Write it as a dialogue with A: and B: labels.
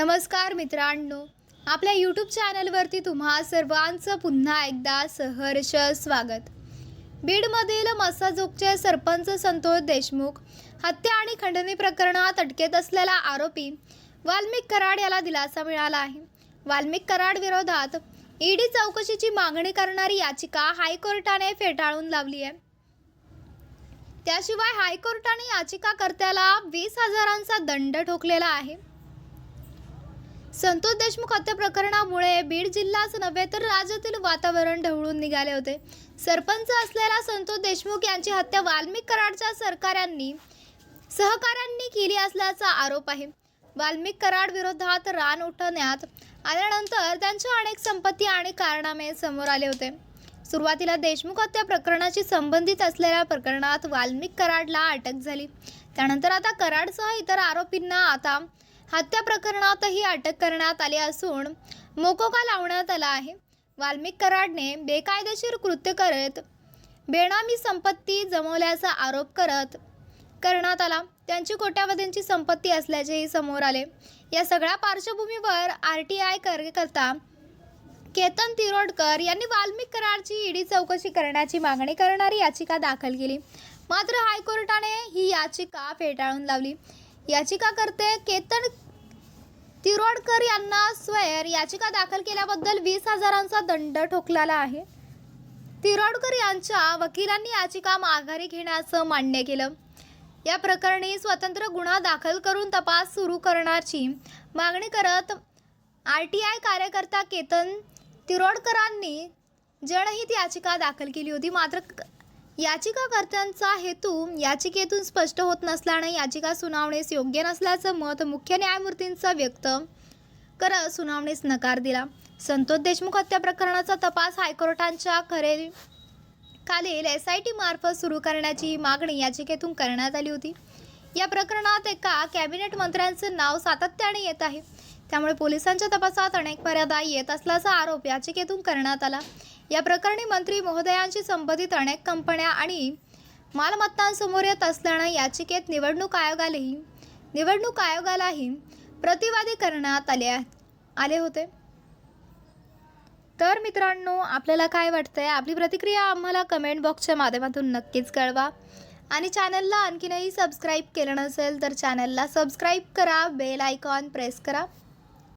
A: नमस्कार मित्रांनो. आपल्या यूट्यूब चॅनलवरती तुम्हा सर्वांचं पुन्हा एकदा सहर्ष स्वागत. बीडमधील मसाजोगचे सरपंच संतोष देशमुख हत्या आणि खंडणी प्रकरणात अटकेत असलेला आरोपी वाल्मिक कराड याला दिलासा मिळाला आहे. वाल्मिक कराड विरोधात ईडी चौकशीची मागणी करणारी याचिका हायकोर्टाने फेटाळून लावली आहे. त्याशिवाय हायकोर्टाने याचिकाकर्त्याला वीस हजारांचा दंड ठोकलेला आहे. संतोष देशमुख हत्या प्रकरणामुळे बीड जिल्हाच नव्हे तर राज्यातील वातावरण ढवळून निघाले होते. सरपंच असलेला संतोष देशमुख यांची हत्या वाल्मिक कराडच्या सरकारांनी सहकाऱ्यांनी केली असल्याचा आरोप आहे. वाल्मिक कराड विरोधात रान उठवण्यात आल्यानंतर त्यांच्या अनेक संपत्ती आणि कारनामे समोर आले होते. सुरुवातीला देशमुख हत्या प्रकरणाशी संबंधित असलेल्या प्रकरणात वाल्मिक कराडला अटक झाली. त्यानंतर आता कराडसह इतर आरोपींना आता हत्या प्रकरणातही अटक करण्यात आली असून मोकोका लावण्यात आला आहे. वाल्मिक कराडने बेकायदेशीर कृत्य करत बेनामी संपत्ती जमवल्याचा आरोप करत करण्यात आला. त्यांची कोट्यावधींची संपत्ती असल्याचेही समोर आले. या सगळ्या पार्श्वभूमीवर आर टी आय कार्यकर्ता केतन तिरोडकर यांनी वाल्मिक कराडची ईडी चौकशी करण्याची मागणी करणारी याचिका दाखल केली. मात्र हायकोर्टाने ही याचिका फेटाळून लावली. याचिकाकर्ते केतन तिरोडकर यांना स्वयर याचिका दाखल केल्याबद्दल वीस हजारांचा दंड ठोकलेला आहे. तिरोडकर यांच्या वकिलांनी याचिका माघारी घेण्याचं मान्य केलं. या प्रकरणी स्वतंत्र गुन्हा दाखल करून तपास सुरू करण्याची मागणी करत आर टी आय कार्यकर्ता केतन तिरोडकरांनी जनहित याचिका दाखल केली होती. मात्र याचिकाकर्त्यांचा हेतू याचिकेतून स्पष्ट होत नसल्याने याचिका सुनावणीस योग्य नसल्याचं मत मुख्य न्यायमूर्तींचं व्यक्त करत सुनावणीस नकार दिला. संतोष देशमुख हत्या प्रकरणाचा तपास हायकोर्टांच्या खरे खालील एस आय टी मार्फत सुरू करण्याची मागणी याचिकेतून करण्यात आली होती. या प्रकरणात एका कॅबिनेट मंत्र्यांचं नाव सातत्याने येत आहे. त्यामुळे पोलिसांच्या तपासात अनेक मर्यादा येत असल्याचा आरोप याचिकेतून करण्यात आला. या प्रकरणी मंत्री महोदयांशी संबंधित अनेक कंपन्या आणि मालमत्तांसमोर येत असल्यानं याचिकेत निवडणूक आयोगालाही निवडणूक आयोगालाही प्रतिवादी करण्यात आले आले होते. तर मित्रांनो आपल्याला काय वाटतंय? आपली प्रतिक्रिया आम्हाला कमेंट बॉक्सच्या माध्यमातून नक्कीच कळवा. आणि चॅनलला आणखीनही सबस्क्राईब केलं नसेल तर चॅनलला सबस्क्राईब करा बेल आयकॉन प्रेस करा.